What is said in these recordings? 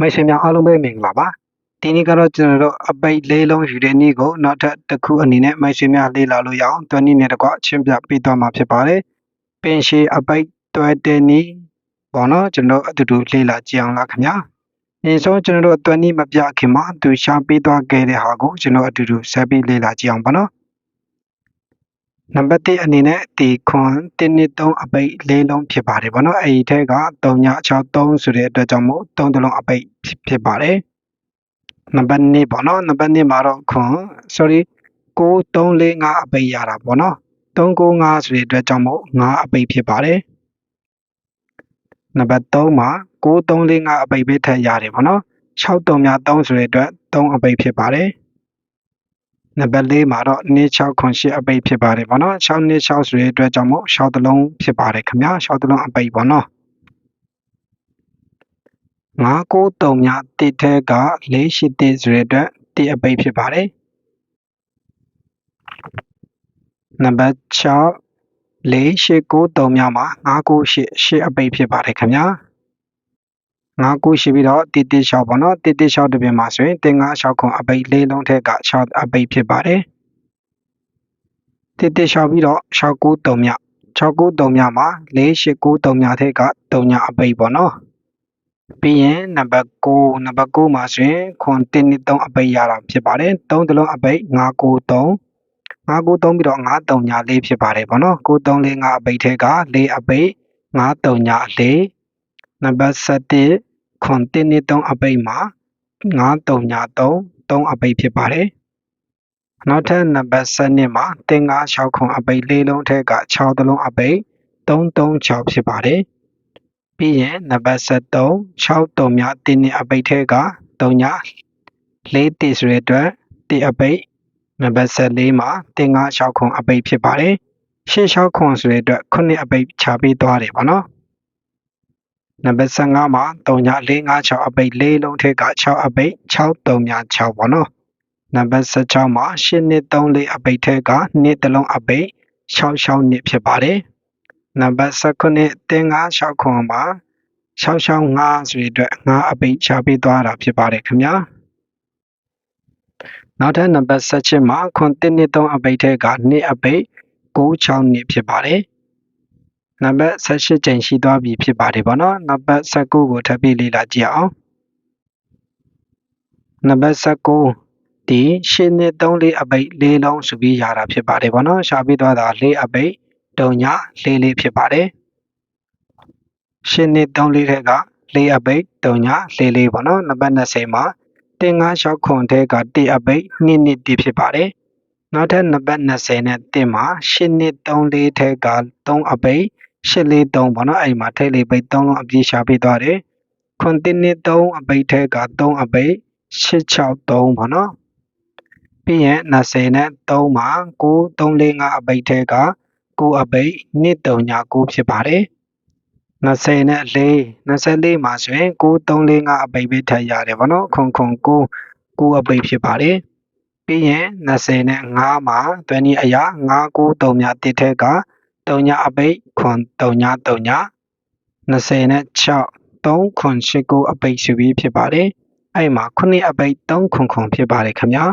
မိတ်ဆွေများအားလုံးပဲမင်္ဂလာပါဒီနေ့ကတော့ကျွန်တော်တို့အပိတ်လေးလုံးယူတဲ့နေ့ကိုနောက်ထပ်တစ်ခုအနေနဲ့မိတ်ဆွေများလေ့လာလို့ရအောင်တွန်းနည်းနဲ့တကွအချင်းပြပေးသွားမှာဖြစ်ပါတယ်ပင်ရှည်အပိတ်တွဲတဲ့နည်းပေါ့နော်ကျွန်တော်အတူတူလေ့လာကြည့်အောင်လားခင်ဗျာအရင်ဆုံးကျွန်တော်တို့တွန်းနည်းမပြခင်မှာသူရှာပေးသွားခဲ့တဲ့ဟာကိုကျွန်တော်အတူတူဆက်ပြီးလေ့လာကြည့်အောင်ပါနော် နံပါတ်1အနေနဲ့ဒီခွန်1နှစ်3အပိတ်လေးလုံးဖြစ်ပါတယ်ဗောနော်အဲဒီထဲက3ည63ဆိုတဲ့အတွက်ကြောင့်မို့3တလုံးအပိတ်ဖြစ်ပါတယ်နံပါတ်2ပေါ့နော်နံပါတ်2မှာတော့ခွန် sorry 9345အပိတ်ရတာပေါ့နော်395ဆိုတဲ့အတွက်ကြောင့်မို့5အပိတ်ဖြစ်ပါတယ်နံပါတ်3မှာ9345အပိတ်ပဲထည့်ရတယ်ပေါ့နော်63မြ3ဆိုတဲ့အတွက်3အပိတ်ဖြစ်ပါတယ် နံပါတ်၄မှာတော့2 6ခွန်8အပိတ်ဖြစ်ပါတယ်ဗောနော်6 2 6ဆိုတဲ့အတွက်ကြောင့်မို့6တလုံးဖြစ်ပါတယ်ခင်ဗျာ6တလုံးအပိတ်ဗောနော်9 9 3မြ1ထဲက4 8 1ဆိုတဲ့အတွက်1အပိတ်ဖြစ်ပါတယ်နံပါတ်6 4 8 9 3မြမှာ9 9 8 8အပိတ်ဖြစ်ပါတယ်ခင်ဗျာ ငါးခုရှိပြီးတော့တစ်တစ်6ပေါ့နော်တစ်တစ်6တပြင်မှာဆိုရင်တင်ငါ6ခွန်အပိတ်လေးလုံးထက်က6အပိတ်ဖြစ်ပါတယ်တစ်တစ်6ပြီးတော့6ခု3မြ6ခု3မြမှာ4 8ခု3မြထက်က3ညအပိတ်ပေါ့နော်ပြီးရင်နံပါတ်9နံပါတ်9မှာဆိုရင်ခွန်1နှစ်3အပိတ်ရတာဖြစ်ပါတယ်3တလုံးအပိတ်9 9 3 9 9 3ပြီးတော့9 3ည4ဖြစ်ပါတယ်ပေါ့နော်9 3 4 5အပိတ်ထက်က4အပိတ်9 3ည4 နံပါတ်7ခွန်1နဲ့3အပိတ်မှာ9 3ညာ3 3အပိတ်ဖြစ်ပါတယ်နောက်ထပ်နံပါတ်7မှာတင်9 6ခွန်အပိတ်လေးလုံးထက်က6တလုံးအပိတ်3 3 6ဖြစ်ပါတယ်ပြီးရင်နံပါတ်73 6 3မြ1နဲ့အပိတ်ထဲက3ည4တိဆိုတဲ့အတွက်1အပိတ်နံပါတ်74မှာတင်9 6ခွန်အပိတ်ဖြစ်ပါတယ်ရှင်း6ခွန်ဆိုတဲ့အတွက်9အပိတ်ချပေးသွားတယ်ပေါ့နော် နံပါတ်15မှာ3ည456အပိတ်၄လုံးထက်က6အပိတ်6 3ည6ပေါ့နော်နံပါတ်16မှာ8နှစ်3လေးအပိတ်ထက်က2တလုံးအပိတ်6 6နှစ်ဖြစ်ပါတယ်နံပါတ်19တင်9 6ခွန်မှာ665ဆိုတဲ့အတွက်9အပိတ်ချပေးသွားတာဖြစ်ပါတယ်ခင်ဗျာနောက်ထပ်နံပါတ်17မှာခွန်1နှစ်3အပိတ်ထက်က2အပိတ်6 6နှစ်ဖြစ်ပါတယ် နံပါတ်18ကြိမ်ရှိသွားပြီဖြစ်ပါတယ်ဗောနော်နံပါတ်19ကိုထပ်ပြီးလေ့လာကြည့်အောင်နံပါတ်19ဒီရှင်းနဲ့3လေးအပိတ်လေးလုံးဆိုပြီးရတာဖြစ်ပါတယ်ဗောနော်ရှာပြီးသွားတာလေးအပိတ်တုံညာလေးလေးဖြစ်ပါတယ်ရှင်းနဲ့3လေးထက်ကလေးအပိတ်တုံညာလေးလေးဗောနော်နံပါတ်20မှာတင်9 6ခွန်ထဲက1အပိတ်2နှစ်1ဖြစ်ပါတယ် နောက်ထပ်နံပါတ်20နဲ့တင်မှာရှင်းနှစ်3လေးထဲက3အပိတ်843ပေါ့နော်အဲ့မှာထိတ်လေးပိတ်3လုံးအပြည့်ရှာပေးသွားတယ်ခွန်တင်းနှစ်3အပိတ်ထဲက3အပိတ်863ပေါ့နော်ပြီးရင်20နဲ့3မှာ9 345အပိတ်ထဲက9အပိတ်239ဖြစ်ပါတယ်20နဲ့4 24မှာဆိုရင်9 345အပိတ်ပဲထပ်ရတယ်ဗောနော်ခွန်ခွန်9 9အပိတ်ဖြစ်ပါတယ် ပြီးရင်25မှာသွင်းနည်းအရာ993မြတစ်ထက်က3ညအပိတ်ခွန်3ည3ည26 3ခွန်89အပိတ်ဆိုပြီးဖြစ်ပါတယ်အဲ့မှာ9အပိတ်3ခွန်ခွန်ဖြစ်ပါတယ်ခင်ဗျာ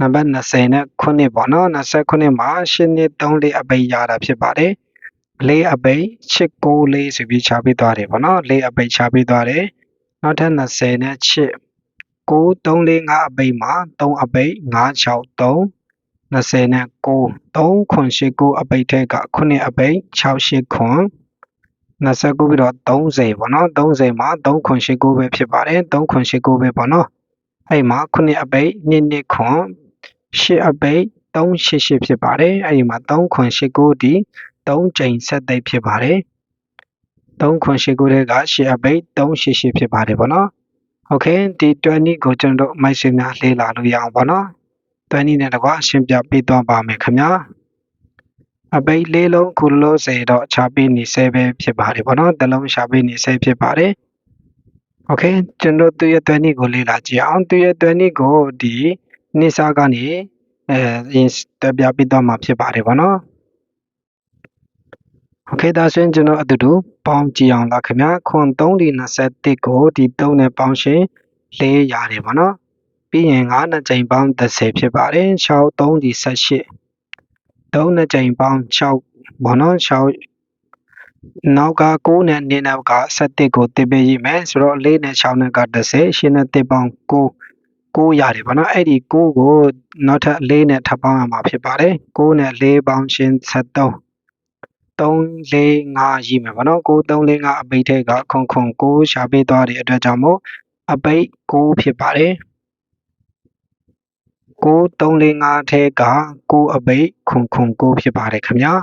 နံပါတ်29ပေါ့နော်29မှာ8နှစ်3လေးအပိတ်ရတာဖြစ်ပါတယ်လေးအပိတ်6 9လေးဆိုပြီးခြားပေးသွားတယ်ပေါ့နော်လေးအပိတ်ခြားပေးသွားတယ်နောက်ထပ်28 9345အပိတ်မှာ3အပိတ်563 29 3889အပိတ်ထက်က9အပိတ်680ခွန်29ပြီးတော့30ပေါ့နော်30မှာ3989ပဲဖြစ်ပါတယ်3989ပဲပေါ့နော်အဲ့မှာ9အပိတ်22ခွန်10အပိတ်388ဖြစ်ပါတယ်အဲ့ဒီမှာ3989ဒီ3ကြိမ်ဆက်သိပ်ဖြစ်ပါတယ်3989တဲ့က10အပိတ်388ဖြစ်ပါတယ်ပေါ့နော် โอเคဒီ20ကိုကျွန်တော်တို့မိုက်စင်များလေ့လာလို့ရအောင်ပေါ့နော်20နဲ့တကွာရှင်းပြပေးသွားပါမယ်ခင်ဗျာအပိတ်လေးလုံးခုလို့စေတော့ချပေးနေဆဲပဲဖြစ်ပါတယ်ပေါ့နော်တလုံးရှာပေးနေဆဲဖြစ်ပါတယ်โอเคကျွန်တော်သူရဲ့20ကိုလေ့လာကြည့်အောင်သူရဲ့20ကိုဒီနိစာကနေအဲတပြပေးသွားမှာဖြစ်ပါတယ်ပေါ့နော် โอเคဒါဆိုရင်ကျွန်တော်အတူတူပေါင်းကြည့်အောင်လားခင်ဗျာခွန်3ဒီ21ကိုဒီ3နဲ့ပေါင်းရှင်း4ရတယ်ပေါ့နော်ပြီးရင်9နှစ်ကြိမ်ပေါင်း30ဖြစ်ပါတယ်6 3ဒီ18 3နှစ်ကြိမ်ပေါင်း6ပေါ့နော်6နောက်က9နဲ့2နောက်က17ကိုတင်ပေးရမယ်ဆိုတော့4နဲ့6နဲ့က30 8နဲ့1ပေါင်း9 9ရတယ်ပေါ့နော်အဲ့ဒီ9ကိုနောက်ထပ်4နဲ့ထပ်ပေါင်းရမှာဖြစ်ပါတယ်9နဲ့4ပေါင်းရှင်း73 345ရှိမယ်ဗောနော်9345အပိတ်ထဲကခွန်ခွန်6ရှာပေးသွားတဲ့အတွက်ကြောင့်မို့အပိတ်6ဖြစ်ပါတယ်9345ထဲက6အပိတ်ခွန်ခွန်6ဖြစ်ပါတယ်ခင်ဗျာ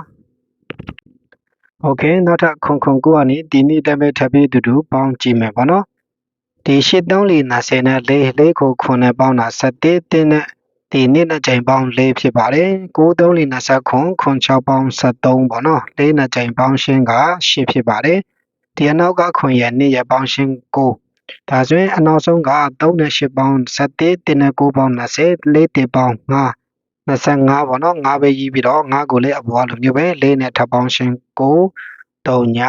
โอเคနောက်ထပ်ခွန်ခွန်9ကနေဒီနေ့တည်းပဲထပ်ပြီးတူတူပေါင်းကြည့်မယ်ဗောနော်ဒီ8340နဲ့4 4ကိုခွန်နဲ့ပေါင်းတာ17တင်းနဲ့ ဒီနေ့နှစ်ကြိမ်ပေါင်း၄ဖြစ်ပါတယ်9329ခွန်ခွန်6ပေါင်း73ပေါ့နော်၄နှစ်ကြိမ်ပေါင်းရှင်းက10ဖြစ်ပါတယ်ဒီအနောက်ကခွန်ရဲ့နေ့ရဲ့ပေါင်းရှင်း9ဒါဆိုရင်အနောက်ဆုံးက3နဲ့8ပေါင်း17တင်းနဲ့9ပေါင်း20 4တင်းပေါင်း5 25ပေါ့နော်5ပဲရေးပြီးတော့5ကိုလည်းအပေါ်လိုမျိုးပဲ4နဲ့ထပ်ပေါင်းရှင်း9 3ည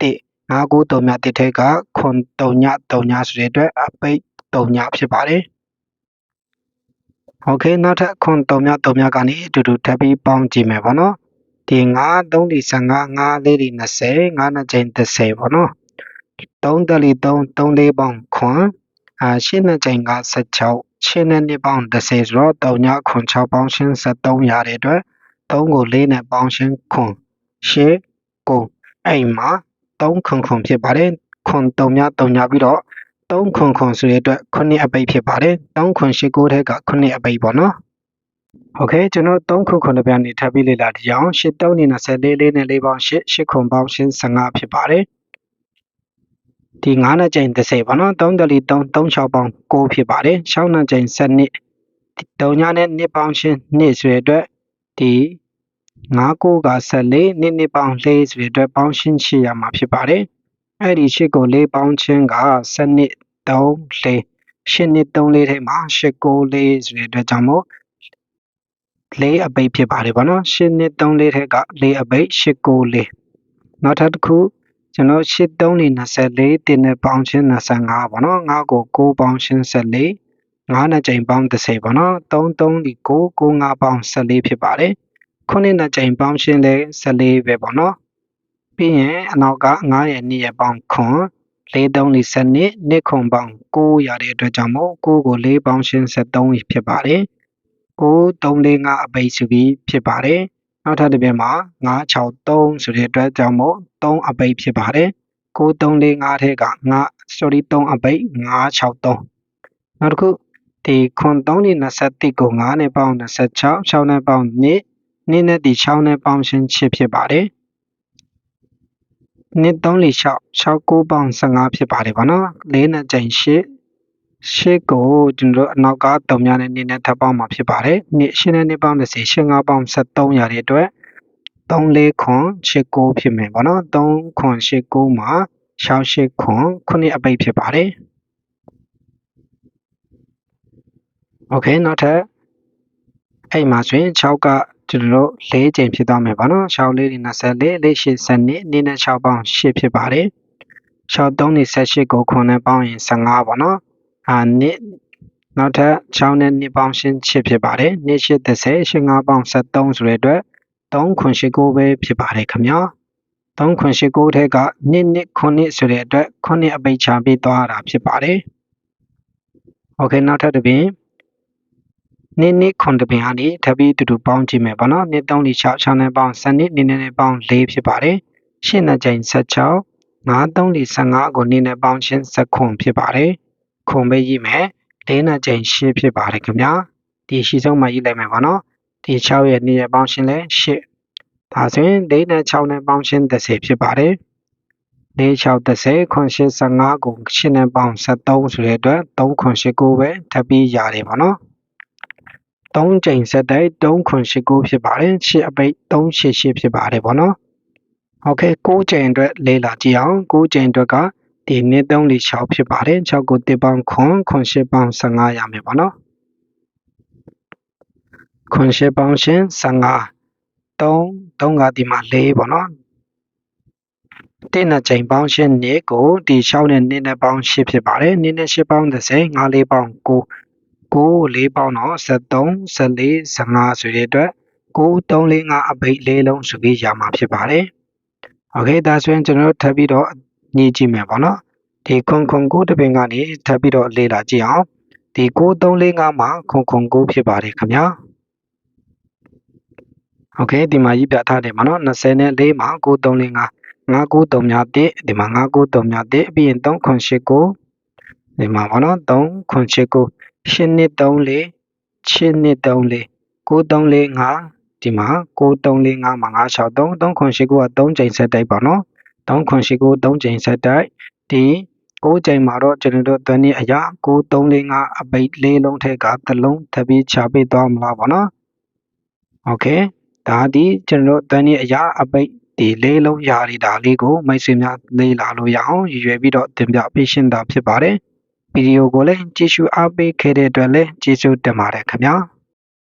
1 5 9 3ည1ထဲကခွန်3ည3ညဆိုတဲ့အတွက်အပိတ်3ညဖြစ်ပါတယ် โอเคနောက်ထပ်ခွန်3မြ3မြကနေအတူတူထပ်ပြီးပေါင်းကြည့်မယ်ဗောနော်ဒီ9 3ဒီ15 9လေးဒီ20 9နှစ်ချိန်30ဗောနော်3တလီ3 3လေးပေါင်းခွန်အာရှင်းနှစ်ချိန်က16ရှင်းနဲ့နှစ်ပေါင်း30ဆိုတော့3ညခွန်6ပေါင်းရှင်း73ရတဲ့အတွက်3ကို4နဲ့ပေါင်းရှင်းခွန်ရှင်းကိုအဲ့မှာ3ခွန်ခွန်ဖြစ်ပါတယ်ခွန်3ည3ညပြီးတော့ 3ခွန်ခွန်ဆိုတဲ့အတွက်9အပိတ်ဖြစ်ပါတယ်3ခွန်ရှိ6ထဲက9အပိတ်ပေါ့နော်ဟုတ်ကဲ့ကျွန်တော်3ခုခုနှစ်ပြန်နေထပ်ပြီးလေ့လာကြအောင်8 3 24 4နဲ့4ပေါင်း8 8ခုပေါင်း15ဖြစ်ပါတယ်ဒီ9နှစ်ကျိန်30ပေါ့နော်3တလီ3 36ပေါင်း6ဖြစ်ပါတယ်6နှစ်ကျိန်12 3ညနဲ့2ပေါင်းချင်း2ဆိုတဲ့အတွက်ဒီ9 9က14 2 2ပေါင်း4ဆိုတဲ့အတွက်ပေါင်းရှင်း8ရမှာဖြစ်ပါတယ် အဲ့ဒီရှစ်ကိုလေးပေါင်းချင်းကစနစ်3လေးရှစ်နှစ်3လေးထဲမှာရှစ်ကိုလေးဆိုတဲ့အတွက်ကြောင့်မို့လေးအပိတ်ဖြစ်ပါတယ်ဗောနော်ရှစ်နှစ်3လေးထဲကလေးအပိတ်ရှစ်ကိုလေးနောက်ထပ်တစ်ခုကျွန်တော်ရှစ်3လေး24တင်းနဲ့ပေါင်းချင်း25ဗောနော်ငါ့ကို6ပေါင်းချင်း14 9နဲ့ချိန်ပေါင်း30ဗောနော်3 3ဒီ9 9 5ပေါင်း14ဖြစ်ပါတယ်ခုနှစ်နဲ့ချိန်ပေါင်းချင်းလဲ14ပဲဗောနော် ပြီးရင်အနောက်က9ရဲ့2ရဲ့ပေါင်းခွန်43 42နှစ်ခွန်ပေါင်း9ရတဲ့အတွက်ကြောင့်မို့9ကို4ပေါင်းရှင်း73ဖြစ်ပါတယ်9 345အပိတ်ဆိုပြီးဖြစ်ပါတယ်နောက်ထပ်တစ်ပြက်မှာ963ဆိုတဲ့အတွက်ကြောင့်မို့3အပိတ်ဖြစ်ပါတယ်9 345ထဲက9 sorry 3အပိတ်963နောက်တစ်ခုဒီခွန်3နဲ့21ကို9နဲ့ပေါင်း26 6နဲ့ပေါင်း2 2နဲ့ဒီ6နဲ့ပေါင်းရှင်းချစ်ဖြစ်ပါတယ် နှစ်3 4 6 6 9ပေါင်း15ဖြစ်ပါတယ်ဗောနော်၄နဲ့ကြိမ်8ရှစ်ကိုကျွန်တော်တို့အနောက်က3များနဲ့နေနဲ့ထပ်ပေါင်းမှာဖြစ်ပါတယ်နှစ်ရှင်းနဲ့နှစ်ပေါင်း30ရှင်း5ပေါင်း73ရတဲ့အတွက်3 4ခွန်8 9ဖြစ်မယ်ဗောနော်3ခွန်8 9မှာ6 8ခွန်9အပိတ်ဖြစ်ပါတယ်โอเคနောက်ထပ်အဲ့မှာဆိုရင်6က ကျွန်တော်တို့၄ချိန်ဖြစ်သွားမယ်ပေါ့နော်6လေးတွေ24လေး8စနစ်နေ့နဲ့6ပေါင်း8ဖြစ်ပါတယ်6 3နေ18ကို9နဲ့ပေါင်းရင်15ပေါ့နော်အာနေ့နောက်ထပ်6နဲ့2ပေါင်းရှင်း8ဖြစ်ပါတယ်နေ့8 30 15ပေါင်း73ဆိုတဲ့အတွက်3ခွန်8 9ပဲဖြစ်ပါတယ်ခင်ဗျာ3ခွန်8 9ထဲကနှစ်နှစ်9နှစ်ဆိုတဲ့အတွက်9အပိတ်ချပေးသွားတာဖြစ်ပါတယ်โอเคနောက်ထပ်တစ်ပြင် နှစ်နှစ်ခွန်တပင်ကနေထပ်ပြီးတူတူပေါင်းကြည့်မယ်ပေါ့နော်နှစ်3 4 6 6နဲ့ပေါင်း7နှစ်နှစ်နဲ့ပေါင်း4ဖြစ်ပါတယ်ရှင်းနှစ်ကြိမ်16 5 3 4 15ကိုနှစ်နဲ့ပေါင်းချင်း7ခွန်ဖြစ်ပါတယ်ခွန်ပဲရေးမယ်၄နှစ်ကြိမ်8ဖြစ်ပါတယ်ခင်ဗျာဒီရှိဆုံးမှရေးလိုက်မယ်ပေါ့နော်ဒီ6ရဲ့2ရဲ့ပေါင်းရှင်းလဲ8ဒါဆိုရင်၄နဲ့6နဲ့ပေါင်းရှင်း30ဖြစ်ပါတယ်၄6 30ခွန်85ကိုရှင်းနဲ့ပေါင်း73ဆိုတဲ့အတွက်3ခွန်89ပဲထပ်ပြီးရတယ်ပေါ့နော် 3ကြိမ်ဆက်တိုက်389ဖြစ်ပါတယ်6အပိတ်388ဖြစ်ပါတယ်ဗောနော်ဟုတ်ကဲ့6ကြိမ်အတွက်လေးလာကြည့်အောင်6ကြိမ်အတွက်ကဒီနေ့346ဖြစ်ပါတယ်6ကို1ပေါင်း9 9ပေါင်း15ရမယ်ဗောနော်9ပေါင်းရှင်15 3 3ကဒီမှာ4ဗောနော်တဲ့နဲ့ချိန်ပေါင်းရှင်းနေကိုဒီလျှောက်တဲ့နင်းနဲ့ပေါင်းရှင်းဖြစ်ပါတယ်နင်းနဲ့ရှင်းပေါင်း30 5လေးပေါင်း9 ကို4ပေါင်းတော့73 74 15ဆိုတဲ့အတွက်ကို3 4 5အပိတ်၄လုံးဆိုပြီးရမှာဖြစ်ပါတယ်။ Okay ဒါဆိုရင်ကျွန်တော်တို့ထပ်ပြီးတော့ညှိကြည့်မယ်ပေါ့နော်။ဒီခွန်ခွန်ကိုတပင်ကနေထပ်ပြီးတော့လေ့လာကြည့်အောင်။ဒီကို3 4 5မှာခွန်ခွန်ကိုဖြစ်ပါတယ်ခင်ဗျာ။ Okay ဒီမှာရေးပြထားတယ်ပေါ့နော်24မှာကို3 4 5 993ညာ1ဒီမှာ993ညာ1ပြီးရင်3 8 9ဒီမှာပေါ့နော်3 8 9 8နှစ်3 4 8နှစ်3 4 9 3 4 5ဒီမှာ9 3 4 5မှာ9 6 3 3ခွန်8 9က3ချိန်ဆက်တိုက်ပါနော်3ခွန်8 9 3ချိန်ဆက်တိုက်ဒီ9ချိန်မှာတော့ကျွန်တော်တို့သွန်းနည်းအရာ9 3 4 5အပိတ်၄လုံးထက်ကတစ်လုံးထပ်ပြီးချပေးသွားမလားပေါ့နော်โอเคဒါဒီကျွန်တော်တို့သွန်းနည်းအရာအပိတ်ဒီလေးလုံးယာရီတာလေးကိုမိတ်ဆွေများလေးလာလို့ရအောင်ရည်ရွယ်ပြီးတော့တင်ပြပေးရှင်းတာဖြစ်ပါတယ် ဗီဒီယိုကိုလည်းကြည့်ရှုအားပေးခဲ့တဲ့အတွက်လည်းကျေးဇူးတင်ပါတယ်ခင်ဗျာ